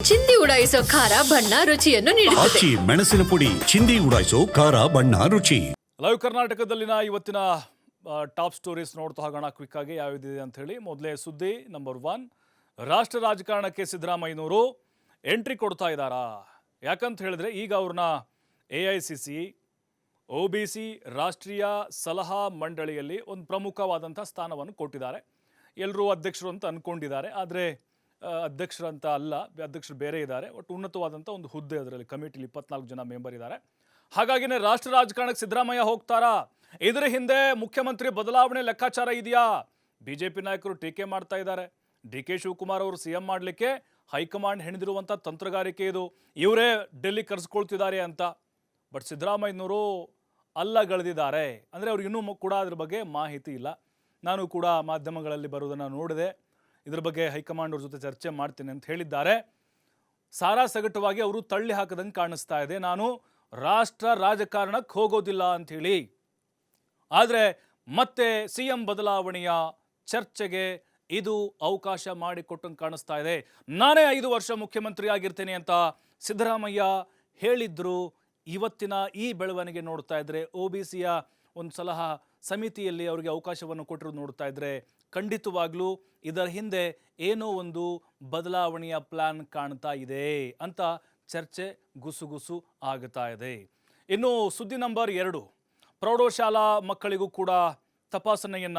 ಚಿಂದಿ ಉಡಾಯಿಸೋ ಖಾರ ಬಣ್ಣ ರುಚಿಯನ್ನು ನೀಡುತ್ತದೆ. ಆಚಿ ಮೆಣಸಿನ ಪುಡಿ ಚಿಂದಿ ಉಡಾಯಿಸೋ ಖಾರ ಬಣ್ಣ ರುಚಿ. ಲೈವ್ ಕರ್ನಾಟಕದಲ್ಲಿನ ಇವತ್ತಿನ ಟಾಪ್ ಸ್ಟೋರೀಸ್ ನೋಡ್ತಾ ಹೋಗೋಣ ಕ್ವಿಕ್ ಆಗಿ ಯಾವ್ದಿದೆ ಅಂತ ಹೇಳಿ. ಮೊದಲೇ ಸುದ್ದಿ ನಂಬರ್ ಒನ್ ರಾಷ್ಟ್ರ ರಾಜಕಾರಣಕ್ಕೆ ಸಿದ್ದರಾಮಯ್ಯನವರು ಎಂಟ್ರಿ ಕೊಡ್ತಾ ಇದ್ದಾರಾ? ಯಾಕಂತ ಹೇಳಿದ್ರೆ ಈಗ ಅವ್ರನ್ನ A I C C O B C ರಾಷ್ಟ್ರೀಯ ಸಲಹಾ ಮಂಡಳಿಯಲ್ಲಿ ಒಂದು ಪ್ರಮುಖವಾದಂಥ ಸ್ಥಾನವನ್ನು ಕೊಟ್ಟಿದ್ದಾರೆ. ಎಲ್ಲರೂ ಅಧ್ಯಕ್ಷರು ಅಂತ ಅಂದ್ಕೊಂಡಿದ್ದಾರೆ ಆದರೆ ಅಧ್ಯಕ್ಷರಂತ ಅಲ್ಲ, ಅಧ್ಯಕ್ಷರು ಬೇರೆ ಇದ್ದಾರೆ, ಒಟ್ಟು ಉನ್ನತವಾದಂಥ ಒಂದು ಹುದ್ದೆ ಅದರಲ್ಲಿ, ಕಮಿಟಿಲಿ ಇಪ್ಪತ್ನಾಲ್ಕು ಜನ ಮೆಂಬರ್ ಇದ್ದಾರೆ. ಹಾಗಾಗಿನೇ ರಾಷ್ಟ್ರ ರಾಜಕಾರಣಕ್ಕೆ ಸಿದ್ದರಾಮಯ್ಯ ಹೋಗ್ತಾರಾ? ಇದರ ಹಿಂದೆ ಮುಖ್ಯಮಂತ್ರಿ ಬದಲಾವಣೆ ಲೆಕ್ಕಾಚಾರ ಇದೆಯಾ? ಬಿಜೆಪಿ ನಾಯಕರು ಟೀಕೆ ಮಾಡ್ತಾ ಇದ್ದಾರೆ. ಡಿ ಕೆ ಶಿವಕುಮಾರ್ ಅವರು ಸಿ ಎಂ ಮಾಡಲಿಕ್ಕೆ ಹೈಕಮಾಂಡ್ ಹೆಣೆದಿರುವಂಥ ತಂತ್ರಗಾರಿಕೆ ಇದು. ಇವರೇ ಡೆಲ್ಲಿ ಕರೆಸ್ಕೊಳ್ತಿದ್ದಾರೆ ಅಂತ. ಬಟ್ ಸಿದ್ದರಾಮಯ್ಯನವರು ಅಲ್ಲಗಳೆದಿದ್ದಾರೆ ಅಂದರೆ ಅವ್ರಿಗೆ ಇನ್ನೂ ಕೂಡ ಅದ್ರ ಬಗ್ಗೆ ಮಾಹಿತಿ ಇಲ್ಲ. ನಾನು ಕೂಡ ಮಾಧ್ಯಮಗಳಲ್ಲಿ ಬರೋದನ್ನು ನೋಡಿದೆ. ಇದ್ರ ಬಗ್ಗೆ ಹೈಕಮಾಂಡ್ ಅವ್ರ ಜೊತೆ ಚರ್ಚೆ ಮಾಡ್ತೀನಿ ಅಂತ ಹೇಳಿದ್ದಾರೆ. ಸಾರಾ ಸಗಟವಾಗಿ ಅವರು ತಳ್ಳಿ ಹಾಕದಂಗೆ ಕಾಣಿಸ್ತಾ ಇದೆ. ನಾನು ರಾಷ್ಟ್ರ ರಾಜಕಾರಣಕ್ಕೆ ಹೋಗೋದಿಲ್ಲ ಅಂಥೇಳಿ. ಆದರೆ ಮತ್ತೆ ಸಿ ಎಂ ಬದಲಾವಣೆಯ ಚರ್ಚೆಗೆ ಇದು ಅವಕಾಶ ಮಾಡಿಕೊಟ್ಟಂಗೆ ಕಾಣಿಸ್ತಾ ಇದೆ. ನಾನೇ ಐದು ವರ್ಷ ಮುಖ್ಯಮಂತ್ರಿ ಆಗಿರ್ತೇನೆ ಅಂತ ಸಿದ್ದರಾಮಯ್ಯ ಹೇಳಿದ್ರು. ಇವತ್ತಿನ ಈ ಬೆಳವಣಿಗೆ ನೋಡ್ತಾ ಇದ್ರೆ ಒ ಬಿ ಸಿಯ ಒಂದು ಸಲಹಾ ಸಮಿತಿಯಲ್ಲಿ ಅವರಿಗೆ ಅವಕಾಶವನ್ನು ಕೊಟ್ಟರು ನೋಡ್ತಾ ಇದ್ರೆ ಖಂಡಿತವಾಗ್ಲೂ ಇದರ ಹಿಂದೆ ಏನೋ ಒಂದು ಬದಲಾವಣೆಯ ಪ್ಲಾನ್ ಕಾಣ್ತಾ ಇದೆ ಅಂತ ಚರ್ಚೆ ಗುಸುಗುಸು ಆಗ್ತಾ ಇದೆ. ಇನ್ನು ಸುದ್ದಿ ನಂಬರ್ ಎರಡು, ಪ್ರೌಢಶಾಲಾ ಮಕ್ಕಳಿಗೂ ಕೂಡ ತಪಾಸಣೆಯನ್ನ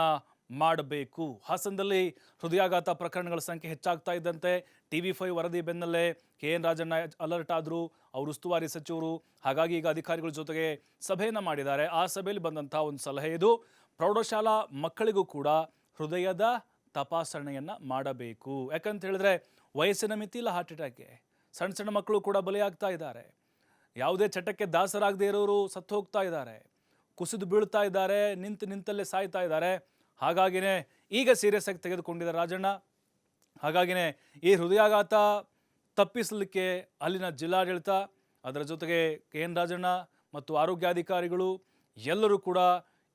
ಮಾಡಬೇಕು. ಹಾಸನದಲ್ಲಿ ಹೃದಯಾಘಾತ ಪ್ರಕರಣಗಳ ಸಂಖ್ಯೆ ಹೆಚ್ಚಾಗ್ತಾ ಇದ್ದಂತೆ ಟಿ ವಿ ಫೈವ್ ವರದಿ ಬೆನ್ನಲ್ಲೇ ಕೆ ಎನ್ ರಾಜಣ್ಣ ಅಲರ್ಟ್ ಆದರು ಅವರು ಉಸ್ತುವಾರಿ ಸಚಿವರು. ಹಾಗಾಗಿ ಈಗ ಅಧಿಕಾರಿಗಳ ಜೊತೆಗೆ ಸಭೆಯನ್ನು ಮಾಡಿದ್ದಾರೆ. ಆ ಸಭೆಯಲ್ಲಿ ಬಂದಂಥ ಒಂದು ಸಲಹೆ ಇದು. ಪ್ರೌಢಶಾಲಾ ಮಕ್ಕಳಿಗೂ ಕೂಡ ಹೃದಯದ ತಪಾಸಣೆಯನ್ನು ಮಾಡಬೇಕು. ಯಾಕಂತ ಹೇಳಿದ್ರೆ ವಯಸ್ಸಿನ ಮಿತಿ ಇಲ್ಲ ಹಾರ್ಟ್ ಅಟ್ಯಾಕ್ಗೆ ಸಣ್ಣ ಸಣ್ಣ ಮಕ್ಕಳು ಕೂಡ ಬಲಿಯಾಗ್ತಾ ಇದ್ದಾರೆ. ಯಾವುದೇ ಚಟಕ್ಕೆ ದಾಸರಾಗದೇ ಇರೋರು ಸತ್ತು ಹೋಗ್ತಾ ಇದ್ದಾರೆ. ಕುಸಿದು ಬೀಳ್ತಾ ಇದ್ದಾರೆ, ನಿಂತು ನಿಂತಲ್ಲೇ ಸಾಯ್ತಾ ಇದ್ದಾರೆ. ಹಾಗಾಗಿನೇ ಈಗ ಸೀರಿಯಸ್ ಆಗಿ ತೆಗೆದುಕೊಂಡಿದ್ದಾರೆ ರಾಜಣ್ಣ, ಹಾಗಾಗಿನೇ ಈ ಹೃದಯಾಘಾತ ತಪ್ಪಿಸಲಿಕ್ಕೆ ಅಲ್ಲಿನ ಜಿಲ್ಲಾಡಳಿತ, ಅದರ ಜೊತೆಗೆ ಕೆ ಎನ್ ರಾಜಣ್ಣ ಮತ್ತು ಆರೋಗ್ಯಾಧಿಕಾರಿಗಳು ಎಲ್ಲರೂ ಕೂಡ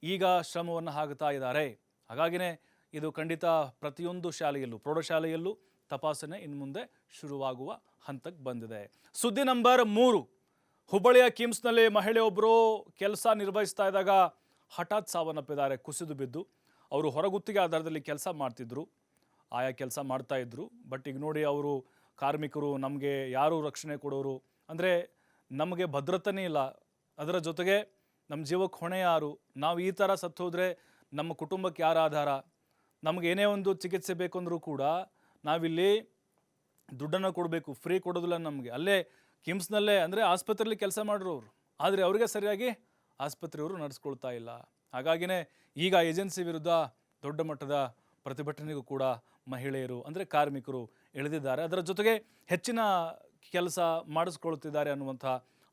ಈಗ ಶ್ರಮವನ್ನು ಹಾಕುತ್ತಾ ಇದ್ದಾರೆ. ಹಾಗಾಗಿನೇ ಇದು ಖಂಡಿತ ಪ್ರತಿಯೊಂದು ಶಾಲೆಯಲ್ಲೂ, ಪ್ರೌಢಶಾಲೆಯಲ್ಲೂ ತಪಾಸಣೆ ಇನ್ನು ಮುಂದೆ ಶುರುವಾಗುವ ಹಂತಕ್ಕೆ ಬಂದಿದೆ. ಸುದ್ದಿ ನಂಬರ್ ಮೂರು, ಹುಬ್ಬಳ್ಳಿಯ ಕಿಮ್ಸ್ನಲ್ಲಿ ಮಹಿಳೆಯೊಬ್ಬರು ಕೆಲಸ ನಿರ್ವಹಿಸ್ತಾ ಇದ್ದಾಗ ಹಠಾತ್ ಸಾವನ್ನಪ್ಪಿದ್ದಾರೆ, ಕುಸಿದು ಬಿದ್ದು. ಅವರು ಹೊರಗುತ್ತಿಗೆ ಆಧಾರದಲ್ಲಿ ಕೆಲಸ ಮಾಡ್ತಿದ್ರು, ಆಯಾ ಕೆಲಸ ಮಾಡ್ತಾ ಇದ್ರು. ಬಟ್ ಈಗ ನೋಡಿ ಅವರು ಕಾರ್ಮಿಕರು ನಮಗೆ ಯಾರು ರಕ್ಷಣೆ ಕೊಡೋರು? ಅಂದರೆ ನಮಗೆ ಭದ್ರತೆನೇ ಇಲ್ಲ. ಅದರ ಜೊತೆಗೆ ನಮ್ಮ ಜೀವಕ್ಕೆ ಹೊಣೆ ಯಾರು? ನಾವು ಈ ಥರ ಸತ್ತು ಹೋದರೆ ನಮ್ಮ ಕುಟುಂಬಕ್ಕೆ ಯಾರ ಆಧಾರ? ನಮಗೆ ಏನೇ ಒಂದು ಚಿಕಿತ್ಸೆ ಬೇಕು ಅಂದರೂ ಕೂಡ ನಾವಿಲ್ಲಿ ದುಡ್ಡನ್ನು ಕೊಡಬೇಕು. ಫ್ರೀ ಕೊಡೋದಿಲ್ಲ ನಮಗೆ. ಅಲ್ಲೇ ಕಿಮ್ಸ್ನಲ್ಲೇ ಅಂದರೆ ಆಸ್ಪತ್ರೆಯಲ್ಲಿ ಕೆಲಸ ಮಾಡಿರೋರು ಆದರೆ ಅವರಿಗೆ ಸರಿಯಾಗಿ ಆಸ್ಪತ್ರೆಯವರು ನಡೆಸ್ಕೊಳ್ತಾ ಇಲ್ಲ. ಹಾಗಾಗಿನೇ ಈಗ ಏಜೆನ್ಸಿ ವಿರುದ್ಧ ದೊಡ್ಡ ಮಟ್ಟದ ಪ್ರತಿಭಟನೆಗೂ ಕೂಡ ಮಹಿಳೆಯರು, ಅಂದರೆ ಕಾರ್ಮಿಕರು ಇಳಿದಿದ್ದಾರೆ. ಅದರ ಜೊತೆಗೆ ಹೆಚ್ಚಿನ ಕೆಲಸ ಮಾಡಿಸ್ಕೊಳ್ತಿದ್ದಾರೆ ಅನ್ನುವಂಥ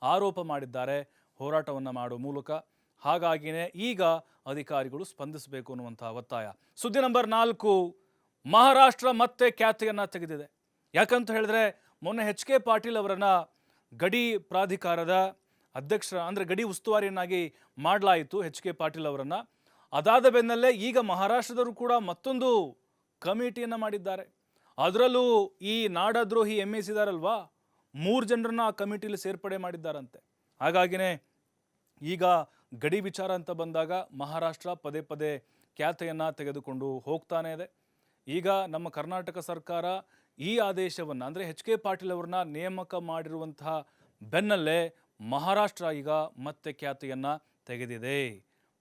ಆರೋಪ ಮಾಡಿದ್ದಾರೆ. ಹೋರಾಟವನ್ನು ಮಾಡುವ ಮೂಲಕ ಹಾಗಾಗಿನೇ ಈಗ ಅಧಿಕಾರಿಗಳು ಸ್ಪಂದಿಸಬೇಕು ಅನ್ನುವಂಥ ಒತ್ತಾಯ. ಸುದ್ದಿ ನಂಬರ್ ನಾಲ್ಕು, ಮಹಾರಾಷ್ಟ್ರ ಮತ್ತೆ ಖ್ಯಾತಿಯನ್ನು ತೆಗೆದಿದೆ. ಯಾಕಂತ ಹೇಳಿದ್ರೆ ಮೊನ್ನೆ ಎಚ್ ಕೆ ಪಾಟೀಲ್ ಅವರನ್ನು ಗಡಿ ಪ್ರಾಧಿಕಾರದ ಅಧ್ಯಕ್ಷ ಅಂದರೆ ಗಡಿ ಉಸ್ತುವಾರಿಯನ್ನಾಗಿ ಮಾಡಲಾಯಿತು ಎಚ್ ಕೆ ಪಾಟೀಲ್ ಅವರನ್ನು. ಅದಾದ ಬೆನ್ನಲ್ಲೇ ಈಗ ಮಹಾರಾಷ್ಟ್ರದವರು ಕೂಡ ಮತ್ತೊಂದು ಕಮಿಟಿಯನ್ನು ಮಾಡಿದ್ದಾರೆ. ಅದರಲ್ಲೂ ಈ ನಾಡದ್ರೋಹಿ ಎಂ ಎಸ್ ಇದಾರಲ್ವಾ ಮೂರು ಜನರನ್ನ ಆ ಕಮಿಟಿಲಿ ಸೇರ್ಪಡೆ ಮಾಡಿದ್ದಾರಂತೆ. ಹಾಗಾಗಿನೇ ಈಗ ಗಡಿ ವಿಚಾರ ಅಂತ ಬಂದಾಗ ಮಹಾರಾಷ್ಟ್ರ ಪದೇ ಪದೇ ಖ್ಯಾತೆಯನ್ನು ತೆಗೆದುಕೊಂಡು ಹೋಗ್ತಾನೆ ಇದೆ. ಈಗ ನಮ್ಮ ಕರ್ನಾಟಕ ಸರ್ಕಾರ ಈ ಆದೇಶವನ್ನು ಅಂದರೆ ಎಚ್ ಕೆ ಪಾಟೀಲ್ ಅವ್ರನ್ನ ನೇಮಕ ಮಾಡಿರುವಂತಹ ಬೆನ್ನಲ್ಲೇ ಮಹಾರಾಷ್ಟ್ರ ಈಗ ಮತ್ತೆ ಖ್ಯಾತಿಯನ್ನು ತೆಗೆದಿದೆ.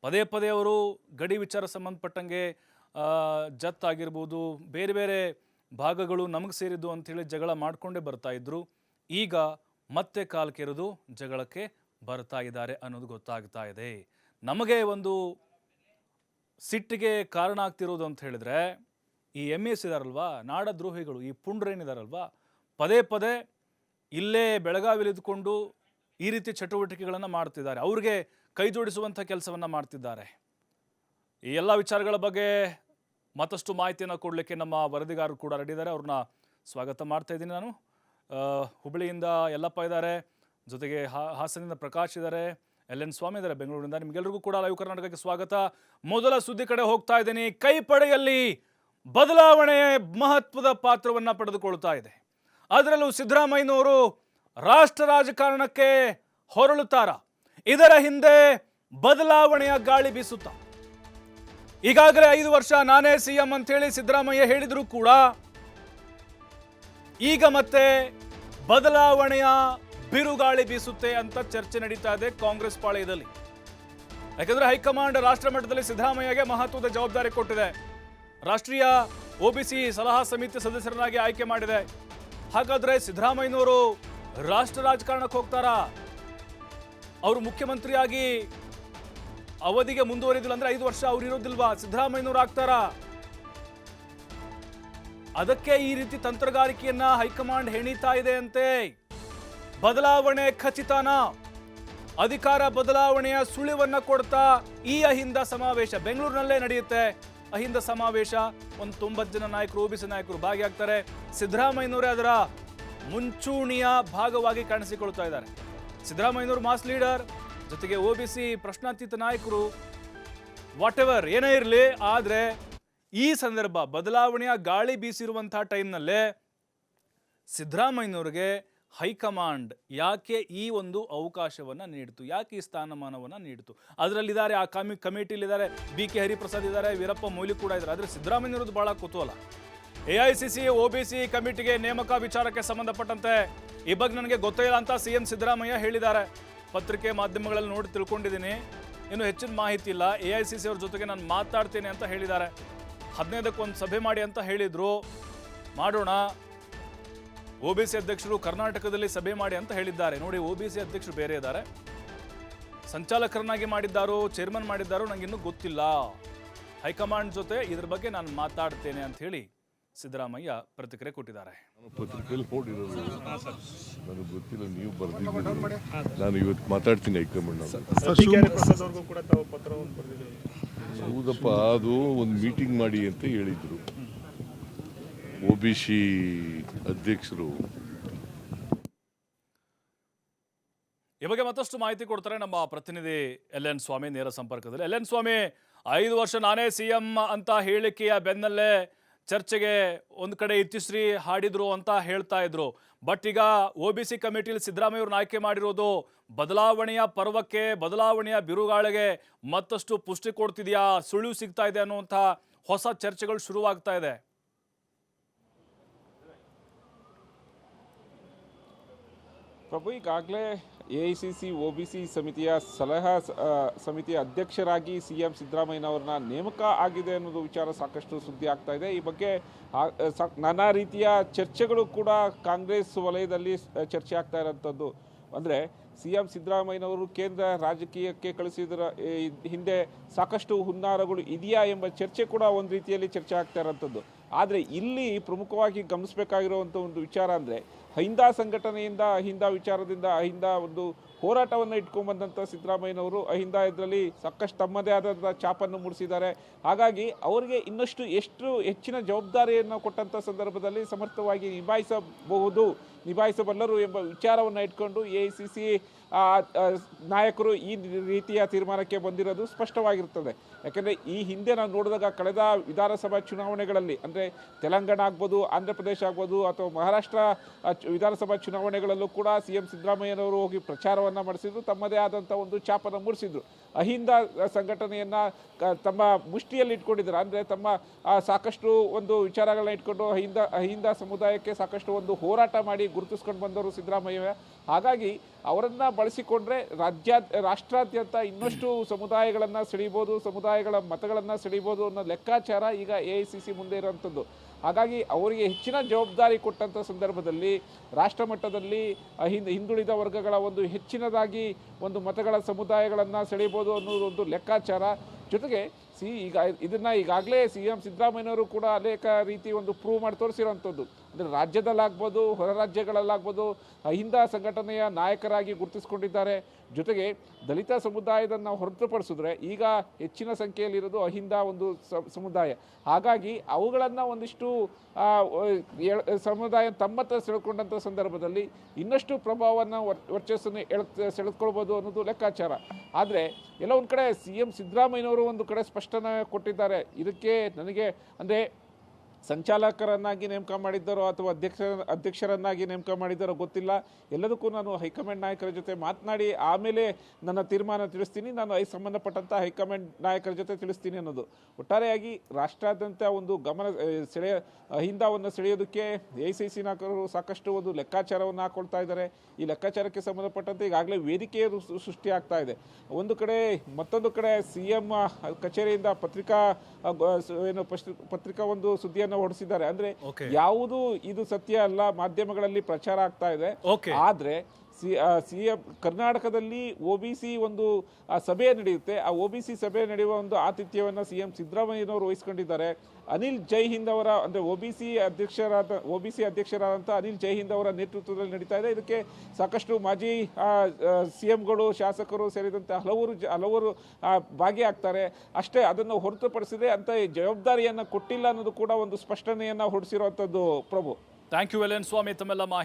ಪದೇ ಪದೇ ಅವರು ಗಡಿ ವಿಚಾರ ಸಂಬಂಧಪಟ್ಟಂಗೆ ಜತ್ ಆಗಿರ್ಬೋದು, ಬೇರೆ ಬೇರೆ ಭಾಗಗಳು ನಮಗೆ ಸೇರಿದ್ದು ಅಂಥೇಳಿ ಜಗಳ ಮಾಡಿಕೊಂಡೇ ಬರ್ತಾ ಇದ್ರು. ಈಗ ಮತ್ತೆ ಕಾಲ್ ಕೆರೆದು ಜಗಳಕ್ಕೆ ಬರ್ತಾ ಇದ್ದಾರೆ ಅನ್ನೋದು ಗೊತ್ತಾಗ್ತಾ ಇದೆ. ನಮಗೆ ಒಂದು ಸಿಟ್ಟಿಗೆ ಕಾರಣ ಆಗ್ತಿರೋದು ಅಂತ ಹೇಳಿದ್ರೆ, ಈ ಎಂ ಎಸ್ ಇದಾರಲ್ವಾ, ನಾಡದ್ರೋಹಿಗಳು, ಈ ಪುಂಡ್ರೇನಿದಾರಲ್ವಾ ಪದೇ ಪದೇ ಇಲ್ಲೇ ಬೆಳಗಾವಿಲಿ ಇದ್ಕೊಂಡು ಈ ರೀತಿ ಚಟುವಟಿಕೆಗಳನ್ನು ಮಾಡ್ತಿದ್ದಾರೆ. ಅವ್ರಿಗೆ ಕೈ ಜೋಡಿಸುವಂಥ ಕೆಲಸವನ್ನು ಮಾಡ್ತಿದ್ದಾರೆ. ಈ ಎಲ್ಲ ವಿಚಾರಗಳ ಬಗ್ಗೆ ಮತ್ತಷ್ಟು ಮಾಹಿತಿಯನ್ನು ಕೊಡಲಿಕ್ಕೆ ನಮ್ಮ ವರದಿಗಾರರು ಕೂಡ ರೆಡಿ ಇದ್ದಾರೆ. ಅವ್ರನ್ನ ಸ್ವಾಗತ ಮಾಡ್ತಾ ಇದ್ದೀನಿ ನಾನು. ಹುಬ್ಬಳ್ಳಿಯಿಂದ ಯಲ್ಲಪ್ಪ ಇದ್ದಾರೆ. ಜೊತೆಗೆ ಹಾಸನದಿಂದ ಪ್ರಕಾಶ್ ಇದ್ದಾರೆ. ಎಲ್ ಎನ್ ಸ್ವಾಮಿ ಇದ್ದಾರೆ. ಬೆಂಗಳೂರಿನಿಂದ ನಿಮಗೆಲ್ಲರಿಗೂ ಕೂಡ ಲೈವ್ ಕರ್ನಾಟಕಕ್ಕೆ ಸ್ವಾಗತ. ಮೊದಲ ಸುದ್ದಿ ಕಡೆ ಹೋಗ್ತಾ ಇದ್ದೀನಿ. ಕೈ ಪಡೆಯಲ್ಲಿ ಬದಲಾವಣೆ ಮಹತ್ವದ ಪಾತ್ರವನ್ನು ಪಡೆದುಕೊಳ್ತಾ ಇದೆ. ಅದರಲ್ಲೂ ಸಿದ್ದರಾಮಯ್ಯನವರು ರಾಷ್ಟ್ರ ರಾಜಕಾರಣಕ್ಕೆ ಹೊರಳುತ್ತಾರ? ಇದರ ಹಿಂದೆ ಬದಲಾವಣೆಯ ಗಾಳಿ ಬೀಸುತ್ತ. ಈಗಾಗಲೇ ಐದು ವರ್ಷ ನಾನೇ ಸಿಎಂ ಅಂತ ಹೇಳಿ ಸಿದ್ದರಾಮಯ್ಯ ಹೇಳಿದರೂ ಕೂಡ ಈಗ ಮತ್ತೆ ಬದಲಾವಣೆಯ ಬಿರುಗಾಳಿ ಬೀಸುತ್ತೆ ಅಂತ ಚರ್ಚೆ ನಡೀತಾ ಇದೆ ಕಾಂಗ್ರೆಸ್ ಪಾಳೆಯದಲ್ಲಿ. ಯಾಕಂದ್ರೆ ಹೈಕಮಾಂಡ್ ರಾಷ್ಟ್ರ ಮಟ್ಟದಲ್ಲಿ ಸಿದ್ದರಾಮಯ್ಯಗೆ ಮಹತ್ವದ ಜವಾಬ್ದಾರಿ ಕೊಟ್ಟಿದೆ. ರಾಷ್ಟ್ರೀಯ ಒಬಿಸಿ ಸಲಹಾ ಸಮಿತಿ ಸದಸ್ಯರನ್ನಾಗಿ ಆಯ್ಕೆ ಮಾಡಿದೆ. ಹಾಗಾದ್ರೆ ಸಿದ್ದರಾಮಯ್ಯನವರು ರಾಷ್ಟ್ರ ರಾಜಕಾರಣಕ್ಕೆ ಹೋಗ್ತಾರಾ? ಅವರು ಮುಖ್ಯಮಂತ್ರಿಯಾಗಿ ಅವಧಿಗೆ ಮುಂದುವರಿದಿಲ್ಲ ಅಂದ್ರೆ ಐದು ವರ್ಷ ಅವ್ರು ಇರೋದಿಲ್ವಾ? ಸಿದ್ದರಾಮಯ್ಯನವ್ರು ಆಗ್ತಾರಾ? ಅದಕ್ಕೆ ಈ ರೀತಿ ತಂತ್ರಗಾರಿಕೆಯನ್ನ ಹೈಕಮಾಂಡ್ ಹೆಣೀತಾ ಇದೆ ಅಂತೆ. ಬದಲಾವಣೆ ಖಚಿತಾನ. ಅಧಿಕಾರ ಬದಲಾವಣೆಯ ಸುಳಿವನ್ನ ಕೊಡ್ತಾ ಈ ಅಹಿಂದ ಸಮಾವೇಶ ಬೆಂಗಳೂರಿನಲ್ಲೇ ನಡೆಯುತ್ತೆ. ಅಹಿಂದ ಸಮಾವೇಶ. ಒಂದು ತೊಂಬತ್ತು ಜನ ನಾಯಕರು ಓಬಿಸಿ ನಾಯಕರು ಭಾಗಿಯಾಗ್ತಾರೆ. ಸಿದ್ದರಾಮಯ್ಯನವರೇ ಅದರ ಮುಂಚೂಣಿಯ ಭಾಗವಾಗಿ ಕಾಣಿಸಿಕೊಳ್ತಾ ಇದ್ದಾರೆ. ಸಿದ್ದರಾಮಯ್ಯನವರು ಮಾಸ್ ಲೀಡರ್, ಜೊತೆಗೆ ಒ ಬಿ ಸಿ ಪ್ರಶ್ನಾತೀತ ನಾಯಕರು ವಾಟ್ ಎವರ್ ಏನೇ ಇರಲಿ, ಆದರೆ ಈ ಸಂದರ್ಭ ಬದಲಾವಣೆಯ ಗಾಳಿ ಬೀಸಿರುವಂಥ ಟೈಮ್ನಲ್ಲೇ ಸಿದ್ದರಾಮಯ್ಯನವ್ರಿಗೆ ಹೈಕಮಾಂಡ್ ಯಾಕೆ ಈ ಒಂದು ಅವಕಾಶವನ್ನು ನೀಡಿತು, ಯಾಕೆ ಈ ಸ್ಥಾನಮಾನವನ್ನು ನೀಡಿತು? ಅದರಲ್ಲಿದ್ದಾರೆ ಆ ಕಮಿ ಕಮಿಟಿಲಿದ್ದಾರೆ, ಬಿ ಕೆ ಹರಿಪ್ರಸಾದ್ ಇದ್ದಾರೆ, ವೀರಪ್ಪ ಮೊಯ್ಲಿ ಕೂಡ ಇದ್ದಾರೆ. ಆದರೆ ಸಿದ್ದರಾಮಯ್ಯನವ್ರದ್ದು ಭಾಳ ಕುತೂಹಲ. A I C C O B C ಕಮಿಟಿಗೆ ನೇಮಕ ವಿಚಾರಕ್ಕೆ ಸಂಬಂಧಪಟ್ಟಂತೆ ಈ ಬಗ್ಗೆ ನನಗೆ ಗೊತ್ತೇ ಇಲ್ಲ ಅಂತ ಸಿ ಎಂ ಸಿದ್ದರಾಮಯ್ಯ ಹೇಳಿದ್ದಾರೆ. ಪತ್ರಿಕೆ ಮಾಧ್ಯಮಗಳಲ್ಲಿ ನೋಡಿ ತಿಳ್ಕೊಂಡಿದ್ದೀನಿ. ಇನ್ನು ಹೆಚ್ಚಿನ ಮಾಹಿತಿ ಇಲ್ಲ. ಎ ಐ ಸಿ ಸಿ ಅವ್ರ ಜೊತೆಗೆ ನಾನು ಮಾತಾಡ್ತೀನಿ ಅಂತ ಹೇಳಿದ್ದಾರೆ. ಹದಿನೈದಕ್ಕೆ ಒಂದು ಸಭೆ ಮಾಡಿ ಅಂತ ಹೇಳಿದರು. ಮಾಡೋಣ. ಒ ಬಿ ಸಿ ಅಧ್ಯಕ್ಷರು ಕರ್ನಾಟಕದಲ್ಲಿ ಸಭೆ ಮಾಡಿ ಅಂತ ಹೇಳಿದ್ದಾರೆ. ನೋಡಿ ಒ ಬಿ ಸಿ ಅಧ್ಯಕ್ಷರು ಬೇರೆ ಇದ್ದಾರೆ. ಸಂಚಾಲಕರನ್ನಾಗಿ ಮಾಡಿದ್ದಾರೋ, ಚೇರ್ಮನ್ ಮಾಡಿದ್ದಾರೋ ನನಗಿನ್ನೂ ಗೊತ್ತಿಲ್ಲ. ಹೈಕಮಾಂಡ್ ಜೊತೆ ಇದ್ರ ಬಗ್ಗೆ ನಾನು ಮಾತಾಡ್ತೇನೆ ಅಂತ ಹೇಳಿ ಸಿದ್ದರಾಮಯ್ಯ ಪ್ರತಿಕ್ರಿಯೆ ಕೊಟ್ಟಿದ್ದಾರೆ. ನಾನು ಪತ್ರಿಕೆಯಲ್ಲಿ ನೋಡಿರೋದು ನನಗೆ ಗೊತ್ತಿಲ್ಲ ನೀವು ಬರೆದಿದ್ದೀರಿ. ನಾನು ಇವತ್ತು ಮಾತಾಡ್ತೀನಿ ಹೈಕಮಾಂಡ್ ಹೌದಪ್ಪ ಅದು ಒಂದು ಮೀಟಿಂಗ್ ಮಾಡಿ ಅಂತ ಹೇಳಿದ್ರು. ಒ ಬಿ ಸಿ ಅಧ್ಯಕ್ಷರು. ಈ ಬಗ್ಗೆ ಮತ್ತಷ್ಟು ಮಾಹಿತಿ ಕೊಡ್ತಾರೆ ನಮ್ಮ ಪ್ರತಿನಿಧಿ ಎಲ್ ಎನ್ ಸ್ವಾಮಿ ನೇರ ಸಂಪರ್ಕದಲ್ಲಿ. ಎಲ್ ಎನ್ ಸ್ವಾಮಿ ಐದು ವರ್ಷ ನಾನೇ ಸಿ ಎಂ ಅಂತ ಹೇಳಿಕೆಯ ಬೆನ್ನಲ್ಲೇ ಚರ್ಚೆಗೆ ಒಂದು ಕಡೆ ಇತಿಶ್ರೀ ಹಾಡಿದ್ರು ಅಂತ ಹೇಳ್ತಾ ಇದ್ರು. ಬಟ್ ಈಗ ಒ ಬಿ ಸಿ ಕಮಿಟಿಲಿ ಸಿದ್ದರಾಮಯ್ಯವ್ರನ್ನ ಆಯ್ಕೆ ಮಾಡಿರೋದು ಬದಲಾವಣೆಯ ಪರ್ವಕ್ಕೆ, ಬದಲಾವಣೆಯ ಬಿರುಗಾಳಿಗೆ ಮತ್ತಷ್ಟು ಪುಷ್ಟಿ ಕೊಡ್ತಿದೆಯಾ, ಸುಳಿವು ಸಿಗ್ತಾ ಇದೆ ಅನ್ನುವಂಥ ಹೊಸ ಚರ್ಚೆಗಳು ಶುರುವಾಗ್ತಾ ಇದೆ. ಪ್ರಭು, ಈಗಾಗಲೇ ಎ ಐ ಸಮಿತಿಯ ಸಲಹಾ ಸಮಿತಿಯ ಅಧ್ಯಕ್ಷರಾಗಿ ಸಿ ಎಂ ಸಿದ್ದರಾಮಯ್ಯನವರನ್ನ ನೇಮಕ ಆಗಿದೆ ಅನ್ನೋದು ವಿಚಾರ ಸಾಕಷ್ಟು ಸುದ್ದಿ ಆಗ್ತಾ ಇದೆ. ಈ ಬಗ್ಗೆ ನಾನಾ ರೀತಿಯ ಚರ್ಚೆಗಳು ಕೂಡ ಕಾಂಗ್ರೆಸ್ ವಲಯದಲ್ಲಿ ಚರ್ಚೆ ಆಗ್ತಾ ಇರೋಂಥದ್ದು. ಅಂದರೆ ಸಿ ಎಂ ಸಿದ್ದರಾಮಯ್ಯನವರು ಕೇಂದ್ರ ರಾಜಕೀಯಕ್ಕೆ ಕಳಿಸಿದರ ಹಿಂದೆ ಸಾಕಷ್ಟು ಹುನ್ನಾರಗಳು ಇದೆಯಾ ಎಂಬ ಚರ್ಚೆ ಕೂಡ ಒಂದು ರೀತಿಯಲ್ಲಿ ಚರ್ಚೆ ಆಗ್ತಾ ಇರೋಂಥದ್ದು. ಆದರೆ ಇಲ್ಲಿ ಪ್ರಮುಖವಾಗಿ ಗಮನಿಸಬೇಕಾಗಿರುವಂಥ ಒಂದು ವಿಚಾರ ಅಂದರೆ ಅಹಿಂದ ಸಂಘಟನೆಯಿಂದ, ಅಹಿಂದ ವಿಚಾರದಿಂದ, ಅಹಿಂದ ಒಂದು ಹೋರಾಟವನ್ನು ಇಟ್ಕೊಂಡ್ಬಂದಂಥ ಸಿದ್ದರಾಮಯ್ಯನವರು ಅಹಿಂದ ಇದರಲ್ಲಿ ಸಾಕಷ್ಟು ತಮ್ಮದೇ ಆದಂಥ ಛಾಪನ್ನು ಮೂಡಿಸಿದ್ದಾರೆ. ಹಾಗಾಗಿ ಅವರಿಗೆ ಇನ್ನಷ್ಟು ಎಷ್ಟು ಹೆಚ್ಚಿನ ಜವಾಬ್ದಾರಿಯನ್ನು ಕೊಟ್ಟಂಥ ಸಂದರ್ಭದಲ್ಲಿ ಸಮರ್ಥವಾಗಿ ನಿಭಾಯಿಸಬಹುದು, ನಿಭಾಯಿಸಬಲ್ಲರು ಎಂಬ ವಿಚಾರವನ್ನು ಇಟ್ಕೊಂಡು ಎ ಐ ಸಿ ಸಿ ನಾಯಕರು ಈ ರೀತಿಯ ತೀರ್ಮಾನಕ್ಕೆ ಬಂದಿರೋದು ಸ್ಪಷ್ಟವಾಗಿರ್ತದೆ ಯಾಕೆಂದರೆ ಈ ಹಿಂದೆ ನಾವು ನೋಡಿದಾಗ ಕಳೆದ ವಿಧಾನಸಭಾ ಚುನಾವಣೆಗಳಲ್ಲಿ, ಅಂದರೆ ತೆಲಂಗಾಣ ಆಗ್ಬೋದು, ಆಂಧ್ರ ಪ್ರದೇಶ ಆಗ್ಬೋದು, ಅಥವಾ ಮಹಾರಾಷ್ಟ್ರ ವಿಧಾನಸಭಾ ಚುನಾವಣೆಗಳಲ್ಲೂ ಕೂಡ ಸಿ ಎಂ ಸಿದ್ದರಾಮಯ್ಯನವರು ಹೋಗಿ ಪ್ರಚಾರವನ್ನು ಮಾಡಿಸಿದ್ರು, ತಮ್ಮದೇ ಆದಂಥ ಒಂದು ಛಾಪನ್ನು ಮೂಡಿಸಿದ್ರು ಅಹಿಂದ ಸಂಘಟನೆಯನ್ನು ತಮ್ಮ ಮುಷ್ಟಿಯಲ್ಲಿ ಇಟ್ಕೊಂಡಿದ್ದಾರೆ. ಅಂದರೆ ತಮ್ಮ ಸಾಕಷ್ಟು ಒಂದು ವಿಚಾರಗಳನ್ನ ಇಟ್ಕೊಂಡು ಅಹಿಂದ ಅಹಿಂದ ಸಮುದಾಯಕ್ಕೆ ಸಾಕಷ್ಟು ಒಂದು ಹೋರಾಟ ಮಾಡಿ ಗುರುತಿಸ್ಕೊಂಡು ಬಂದವರು ಸಿದ್ದರಾಮಯ್ಯ. ಹಾಗಾಗಿ ಅವರನ್ನು ಬಳಸಿಕೊಂಡ್ರೆ ರಾಜ್ಯ, ರಾಷ್ಟ್ರಾದ್ಯಂತ ಇನ್ನಷ್ಟು ಸಮುದಾಯಗಳನ್ನು ಸೆಳೀಬೋದು ಸಮುದಾಯಗಳ ಮತಗಳನ್ನು ಸೆಳೀಬೋದು ಅನ್ನೋ ಲೆಕ್ಕಾಚಾರ ಈಗ ಎ ಐ ಸಿ ಸಿ ಮುಂದೆ ಇರುವಂಥದ್ದು. ಹಾಗಾಗಿ ಅವರಿಗೆ ಹೆಚ್ಚಿನ ಜವಾಬ್ದಾರಿ ಕೊಟ್ಟಂಥ ಸಂದರ್ಭದಲ್ಲಿ, ರಾಷ್ಟ್ರಮಟ್ಟದಲ್ಲಿ ಹಿಂದ್, ಹಿಂದುಳಿದ ವರ್ಗಗಳ ಒಂದು ಹೆಚ್ಚಿನದಾಗಿ ಒಂದು ಮತಗಳ ಸಮುದಾಯಗಳನ್ನು ಸೆಳೀಬೋದು ಅನ್ನೋದೊಂದು ಲೆಕ್ಕಾಚಾರ ಜೊತೆಗೆ ಸಿ ಈಗ ಇದನ್ನು ಈಗಾಗಲೇ ಸಿ ಎಂ ಸಿದ್ದರಾಮಯ್ಯನವರು ಕೂಡ ಅನೇಕ ರೀತಿ ಒಂದು ಪ್ರೂವ್ ಮಾಡಿ ತೋರಿಸಿರೋವಂಥದ್ದು. ಅಂದರೆ ರಾಜ್ಯದಲ್ಲಾಗ್ಬೋದು, ಹೊರ ರಾಜ್ಯಗಳಲ್ಲಾಗ್ಬೋದು, ಅಹಿಂದ ಸಂಘಟನೆಯ ನಾಯಕರಾಗಿ ಗುರುತಿಸ್ಕೊಂಡಿದ್ದಾರೆ. ಜೊತೆಗೆ ದಲಿತ ಸಮುದಾಯದನ್ನು ಹೊರತುಪಡಿಸಿದ್ರೆ ಈಗ ಹೆಚ್ಚಿನ ಸಂಖ್ಯೆಯಲ್ಲಿರೋದು ಅಹಿಂದ ಒಂದು ಸಮುದಾಯ. ಹಾಗಾಗಿ ಅವುಗಳನ್ನು ಒಂದಿಷ್ಟು ಸಮುದಾಯ ತಮ್ಮತ್ತ ಸೆಳ್ಕೊಂಡಂಥ ಸಂದರ್ಭದಲ್ಲಿ ಇನ್ನಷ್ಟು ಪ್ರಭಾವವನ್ನು ವರ್- ವರ್ಚಸ್ಸನ್ನು ಎಳ್ ಸೆಳೆದುಕೊಳ್ಬೋದು ಅನ್ನೋದು ಲೆಕ್ಕಾಚಾರ. ಆದರೆ ಎಲ್ಲ ಒಂದು ಕಡೆ ಸಿ ಎಂ ಸಿದ್ದರಾಮಯ್ಯನವರು ಒಂದು ಕಡೆ ಸ್ಪಷ್ಟನೆ ಕೊಟ್ಟಿದ್ದಾರೆ. ಇದಕ್ಕೆ ನನಗೆ ಅಂದರೆ ಸಂಚಾಲಕರನ್ನಾಗಿ ನೇಮಕ ಮಾಡಿದ್ದಾರೋ ಅಥವಾ ಅಧ್ಯಕ್ಷ ಅಧ್ಯಕ್ಷರನ್ನಾಗಿ ನೇಮಕ ಮಾಡಿದ್ದಾರೋ ಗೊತ್ತಿಲ್ಲ. ಎಲ್ಲದಕ್ಕೂ ನಾನು ಹೈಕಮಾಂಡ್ ನಾಯಕರ ಜೊತೆ ಮಾತನಾಡಿ, ಆಮೇಲೆ ನನ್ನ ತೀರ್ಮಾನ ತಿಳಿಸ್ತೀನಿ. ನಾನು ಐ ಸಂಬಂಧಪಟ್ಟಂಥ ಹೈಕಮಾಂಡ್ ನಾಯಕರ ಜೊತೆ ತಿಳಿಸ್ತೀನಿ ಅನ್ನೋದು. ಒಟ್ಟಾರೆಯಾಗಿ ರಾಷ್ಟ್ರಾದ್ಯಂತ ಒಂದು ಗಮನ ಸೆಳೆಯ ಅಹಿಂದವನ್ನು ಸೆಳೆಯೋದಕ್ಕೆ ಎ ಸಿ ಸಿ ನಾಯಕರು ಸಾಕಷ್ಟು ಒಂದು ಲೆಕ್ಕಾಚಾರವನ್ನು ಹಾಕೊಳ್ತಾ ಇದ್ದಾರೆ. ಈ ಲೆಕ್ಕಾಚಾರಕ್ಕೆ ಸಂಬಂಧಪಟ್ಟಂತೆ ಈಗಾಗಲೇ ವೇದಿಕೆ ಸೃಷ್ಟಿಯಾಗ್ತಾ ಇದೆ. ಒಂದು ಕಡೆ, ಮತ್ತೊಂದು ಕಡೆ ಸಿ ಎಂ ಕಚೇರಿಯಿಂದ ಪತ್ರಿಕಾ ಏನು ಪತ್ರಿಕಾ ಒಂದು ಸುದ್ದಿಯನ್ನು ಹೊರಡಿಸಿದ್ದಾರೆ ಅಂದ್ರೆ ಯಾವುದು ಇದು ಸತ್ಯ ಅಲ್ಲ ಮಾಧ್ಯಮಗಳಲ್ಲಿ ಪ್ರಚಾರ ಆಗ್ತಾ ಇದೆ. ಆದ್ರೆ ಸಿ ಸಿ ಎ ಕರ್ನಾಟಕದಲ್ಲಿ ಒ ಬಿ ಸಿ ಒಂದು ಸಭೆ ನಡೆಯುತ್ತೆ. ಆ ಒ ಬಿ ಸಿ ಸಭೆ ನಡೆಯುವ ಒಂದು ಆತಿಥ್ಯವನ್ನು ಸಿ ಎಂ ಸಿದ್ದರಾಮಯ್ಯನವರು ವಹಿಸ್ಕೊಂಡಿದ್ದಾರೆ. ಅನಿಲ್ ಜೈ ಹಿಂದ್ ಅವರ, ಅಂದರೆ ಒ ಬಿ ಸಿ ಅಧ್ಯಕ್ಷರಾದ, ಒ ಬಿ ಸಿ ಅಧ್ಯಕ್ಷರಾದಂಥ ಅನಿಲ್ ಜೈ ಹಿಂದ್ ಅವರ ನೇತೃತ್ವದಲ್ಲಿ ನಡೀತಾ ಇದೆ. ಇದಕ್ಕೆ ಸಾಕಷ್ಟು ಮಾಜಿ ಸಿ ಎಂಗಳು ಶಾಸಕರು ಸೇರಿದಂತೆ ಹಲವರು ಜ, ಹಲವರು ಭಾಗಿಯಾಗ್ತಾರೆ. ಅಷ್ಟೇ ಅದನ್ನು ಹೊರತುಪಡಿಸಿದೆ ಅಂತ ಜವಾಬ್ದಾರಿಯನ್ನು ಕೊಟ್ಟಿಲ್ಲ ಅನ್ನೋದು ಕೂಡ ಒಂದು ಸ್ಪಷ್ಟನೆಯನ್ನು ಹೊರಡಿಸಿರುವಂಥದ್ದು Prabhu. Thank you L N Swamy ತಮ್ಮೆಲ್ಲ